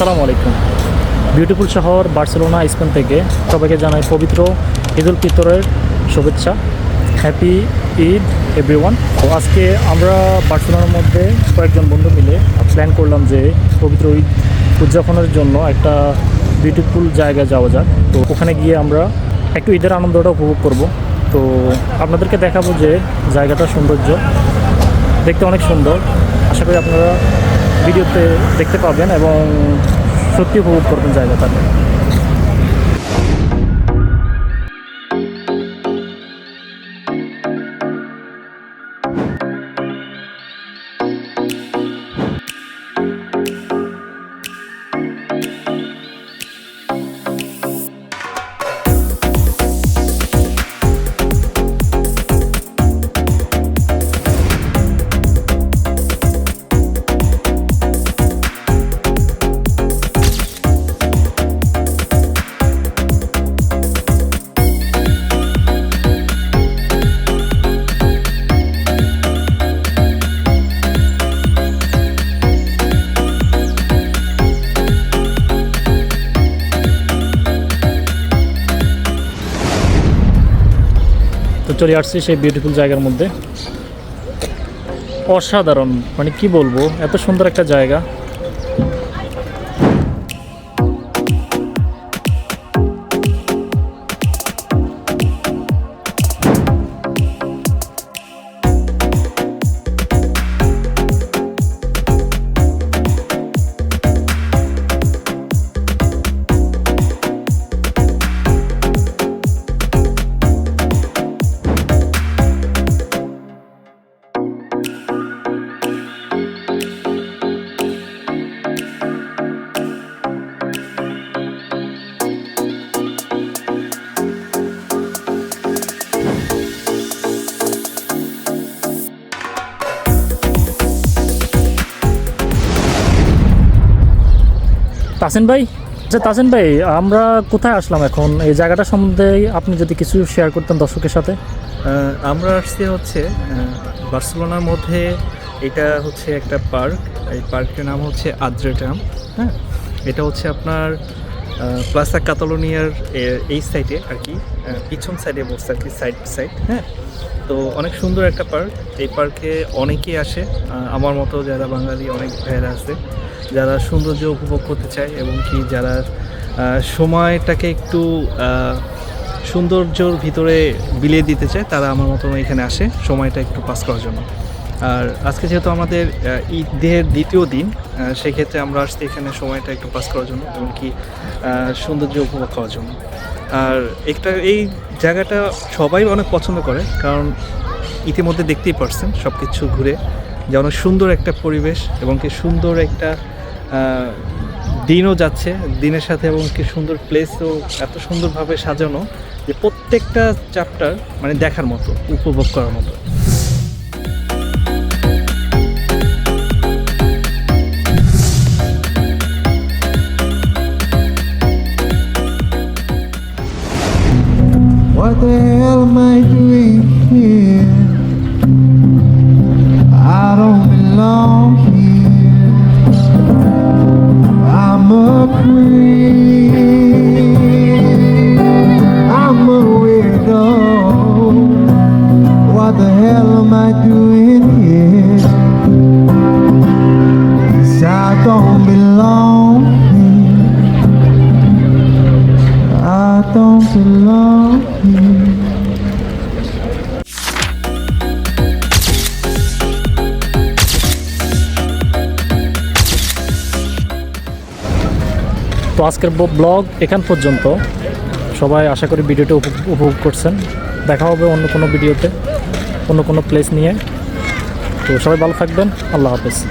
আসসালামু আলাইকুম। বিউটিফুল শহর বার্সেলোনা, স্পেন থেকে সবাইকে জানাই পবিত্র ঈদ উল ফিতরের শুভেচ্ছা। হ্যাপি ঈদ এভরিওয়ান তো আজকে আমরা বার্সেলোনার মধ্যে কয়েকজন বন্ধু মিলে প্ল্যান করলাম যে পবিত্র ঈদ উদযাপনের জন্য একটা বিউটিফুল জায়গায় যাওয়া যাক। তো ওখানে গিয়ে আমরা একটু ঈদের আনন্দটা উপভোগ করব। তো আপনাদেরকে দেখাবো যে জায়গাটা সৌন্দর্য। দেখতে অনেক সুন্দর। আশা করি আপনারা ভিডিওতে দেখতে পাবেন এবং সত্যি উপভোগ করবেন জায়গাটা। চলে আসছি সেই বিউটিফুল জায়গার মধ্যে। অসাধারণ মানে কি বলব এত সুন্দর একটা জায়গা। তাসিন ভাই আচ্ছা তাসিন ভাই, আমরা কোথায় আসলাম এখন? এই জায়গাটা সম্বন্ধে আপনি যদি কিছু শেয়ার করতেন দর্শকের সাথে। আমরা আসছি হচ্ছে বার্সেলোনার মধ্যে, এটা হচ্ছে একটা পার্ক। এই পার্কের নাম হচ্ছে আদ্রেটাম হ্যাঁ? এটা হচ্ছে আপনার প্লাসা কাতালোনিয়ার এই সাইডে আর কি পিছন সাইডে বসছে আর কি সাইড সাইড হ্যাঁ? তো অনেক সুন্দর একটা পার্ক এই পার্কে অনেকেই আসে। আমার মতো যারা বাঙালি, অনেক ভাইয়েরা আছে। যারা সৌন্দর্য উপভোগ করতে চায় এবং কি যারা সময়টাকে একটু সৌন্দর্যর ভিতরে বিলিয়ে দিতে চায়, তারা আমার মতন এখানে আসে। সময়টা একটু পাস করার জন্য। আর আজকে যেহেতু আমাদের ঈদের দ্বিতীয় দিন সেক্ষেত্রে আমরা আসছি এখানে সময়টা একটু পাস করার জন্য এবং কি সৌন্দর্য উপভোগ করার জন্য। আর একটা, এই জায়গাটা সবাই অনেক পছন্দ করে, কারণ ইতিমধ্যে দেখতেই পারছেন সব কিছু ঘুরে। যে অনেক সুন্দর একটা পরিবেশ, এবং কি সুন্দর একটা দিনও যাচ্ছে দিনের সাথে, এবং কি সুন্দর প্লেসও এত সুন্দরভাবে সাজানো যে প্রত্যেকটা চ্যাপ্টার মানে দেখার মতো, উপভোগ করার মতো। Hell am I doing here? তো আজকের ব্লগ এখান পর্যন্ত। সবাই আশা করি ভিডিওটা উপভোগ- করছেন। দেখা হবে অন্য কোনো ভিডিওতে, অন্য কোনো প্লেস নিয়ে। তো সবাই ভালো থাকবেন। আল্লাহ হাফেজ।